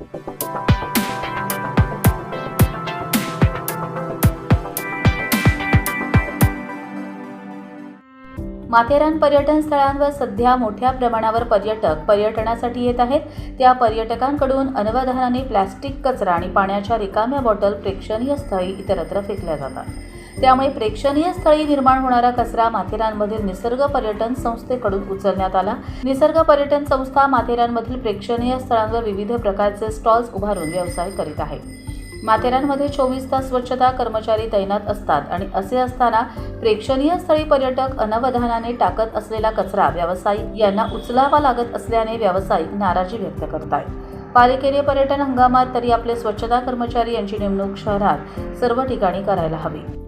माथेरान पर्यटन स्थळांवर सध्या मोठ्या प्रमाणावर पर्यटक पर्यटनासाठी येत आहेत. त्या पर्यटकांकडून अनवधानाने प्लॅस्टिक कचरा आणि पाण्याच्या रिकाम्या बॉटल प्रेक्षणीय स्थळी इतरत्र फेकल्या जातात. त्यामुळे प्रेक्षणीय स्थळी निर्माण होणारा कचरा माथेरानमधील निसर्ग पर्यटन संस्थेकडून उचलण्यात आला. निसर्ग पर्यटन संस्था माथेरानमधील प्रेक्षणीय स्थळांवर विविध प्रकारचे स्टॉल्स उभारून व्यवसाय करीत आहे. माथेरानमध्ये चोवीस तास स्वच्छता कर्मचारी तैनात असतात आणि असे असताना प्रेक्षणीय स्थळी पर्यटक अनवधानाने टाकत असलेला कचरा व्यावसायिक यांना उचलावा लागत असल्याने व्यावसायिक नाराजी व्यक्त करत आहेत पालिकेने पर्यटन हंगामात तरी आपले स्वच्छता कर्मचारी यांची नेमणूक शहरात सर्व ठिकाणी करायला हवी.